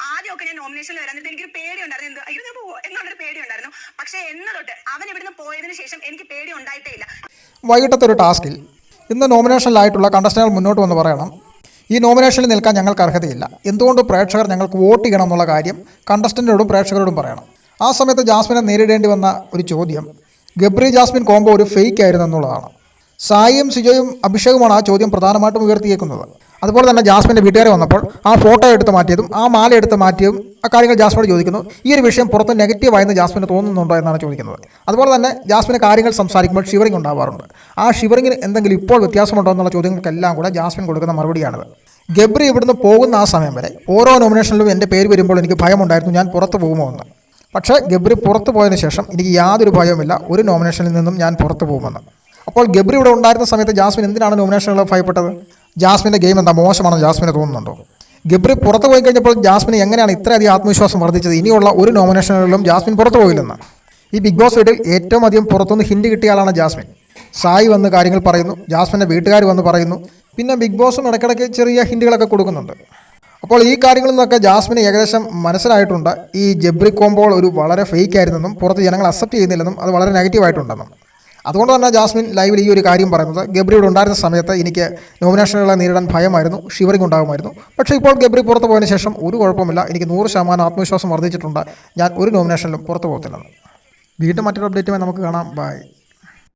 ആദ്യമൊക്കെ ഞാൻ നോമിനേഷനിൽ വരാൻ നേരത്ത് എനിക്കൊരു പേടി ഉണ്ടായിരുന്നു എന്ത് അയ്യോ ഞാൻ പോവോ എന്നുള്ളൊരു പേടി ഉണ്ടായിരുന്നു പക്ഷെ എന്ന് തൊട്ട് അവൻ ഇവിടുന്ന് പോയതിനു ശേഷം എനിക്ക് പേടി ഉണ്ടായിട്ടേ ഇല്ല വൈകിട്ടത്തെ ഒരു ടാസ്കിൽ ഇന്ന് നോമിനേഷനിലായിട്ടുള്ള കണ്ടസ്റ്റന്റുകൾ മുന്നോട്ട് വന്ന് പറയണം. ഈ നോമിനേഷനിൽ നിൽക്കാൻ ഞങ്ങൾക്ക് അർഹതയില്ല. എന്തുകൊണ്ട് പ്രേക്ഷകർ ഞങ്ങൾക്ക് വോട്ട് ചെയ്യണം എന്നുള്ള കാര്യം കണ്ടസ്റ്റന്റിനോടും പ്രേക്ഷകരോടും പറയണം. ആ സമയത്ത് ജാസ്മിനെ നേരിടേണ്ടി വന്ന ഒരു ചോദ്യം ഗബ്രി ജാസ്മിൻ കോംബോ ഒരു ഫേക്ക് ആയിരുന്നു എന്നുള്ളതാണ്. സായിയും സിജോയും അഭിഷേകുമാണ് ആ ചോദ്യം പ്രധാനമായിട്ടും ഉയർത്തിയേക്കുന്നത്. അതുപോലെ തന്നെ ജാസ്മിന്റെ വീട്ടുകാരെ വന്നപ്പോൾ ആ ഫോട്ടോ എടുത്ത് മാറ്റിയതും ആ മാല എടുത്ത് മാറ്റിയതും ആ കാര്യങ്ങൾ ജാസ്മിനോട് ചോദിക്കുന്നു ഈ ഒരു വിഷയം പുറത്ത് നെഗറ്റീവായെന്ന് ജാസ്മിന് തോന്നുന്നുണ്ടോ എന്നാണ് ചോദിക്കുന്നത്. അതുപോലെ തന്നെ ജാസ്മിന് കാര്യങ്ങൾ സംസാരിക്കുമ്പോൾ ഷിവറിംഗ് ഉണ്ടാവാറുണ്ട്. ആ ഷിവറിങ്ങിന് എന്തെങ്കിലും ഇപ്പോൾ വ്യത്യാസമുണ്ടോ എന്നുള്ള ചോദ്യങ്ങൾക്കെല്ലാം കൂടെ ജാസ്മിൻ കൊടുക്കുന്ന മറുപടിയാണിത്. ഗബ്രി ഇവിടുന്ന് പോകുന്ന ആ സമയം വരെ ഓരോ നോമിനേഷനിലും എന്റെ പേര് വരുമ്പോൾ എനിക്ക് ഭയമുണ്ടായിരുന്നു ഞാൻ പുറത്ത് പോകുമോ എന്ന്. പക്ഷേ ഗബ്രി പുറത്തു പോയതിന് ശേഷം എനിക്ക് യാതൊരു ഭയവുമില്ല ഒരു നോമിനേഷനിൽ നിന്നും ഞാൻ പുറത്ത് പോകുമെന്ന്. അപ്പോൾ ഗബ്രി ഇവിടെ ഉണ്ടായിരുന്ന സമയത്ത് ജാസ്മിൻ എന്തിനാണ് നോമിനേഷനുകൾ ഭയപ്പെട്ടത്? ജാസ്മിന്റെ ഗെയിം എന്താ? മോശമാണെന്ന് ജാസ്മിന് തോന്നുന്നുണ്ടോ? ഗബ്രി പുറത്ത് പോയി കഴിഞ്ഞപ്പോൾ ജാസ്മിന് എങ്ങനെയാണ് ഇത്രയധികം ആത്മവിശ്വാസം വർദ്ധിച്ചത്? ഇനിയുള്ള ഒരു നോമിനേഷനുകളിലും ജാസ്മിൻ പുറത്തു പോയില്ലെന്ന്. ഈ ബിഗ് ബോസ് വീട്ടിൽ ഏറ്റവും അധികം പുറത്തുനിന്ന് ഹിൻഡ് കിട്ടിയ ആളാണ് ജാസ്മിൻ. സായി വന്ന് കാര്യങ്ങൾ പറയുന്നു. ജാസ്മിന്റെ വീട്ടുകാർ വന്ന് പറയുന്നു. പിന്നെ ബിഗ് ബോസും ഇടയ്ക്കിടയ്ക്ക് ചെറിയ ഹിൻഡുകളൊക്കെ കൊടുക്കുന്നുണ്ട്. അപ്പോൾ ഈ കാര്യങ്ങളിൽ നിന്നൊക്കെ ജാസ്മിന് ഏകദേശം മനസ്സിലായിട്ടുണ്ട്. ഈ ജബ്രി കോമ്പോൾ ഒരു വളരെ ഫേക്ക് ആയിരുന്നെന്നും പുറത്ത് ജനങ്ങൾ അക്സെപ്റ്റ് ചെയ്യുന്നില്ലെന്നും അത് വളരെ നെഗറ്റീവായിട്ടുണ്ടെന്നും അതുകൊണ്ട് തന്നെ ജാസ്മിൻ ലൈവിൽ ഈ ഒരു കാര്യം പറയുന്നത് ഗബ്രി ഇവിടെ ഉണ്ടായിരുന്ന സമയത്ത് എനിക്ക് നോമിനേഷനുകളെ നേരിടാൻ ഭയമായിരുന്നു ഷിവറിംഗ് ഉണ്ടാകുമായിരുന്നു. പക്ഷേ ഇപ്പോൾ ഗബ്രി പുറത്ത് പോയതിന് ശേഷം ഒരു കുഴപ്പമില്ല. എനിക്ക് നൂറ് ശതമാനം ആത്മവിശ്വാസം വർദ്ധിച്ചിട്ടുണ്ട്. ഞാൻ ഒരു നോമിനേഷനിലും പുറത്ത് പോകത്തില്ലെന്ന് വീണ്ടും മറ്റൊരു അപ്ഡേറ്റുമായി നമുക്ക് കാണാം. ബൈ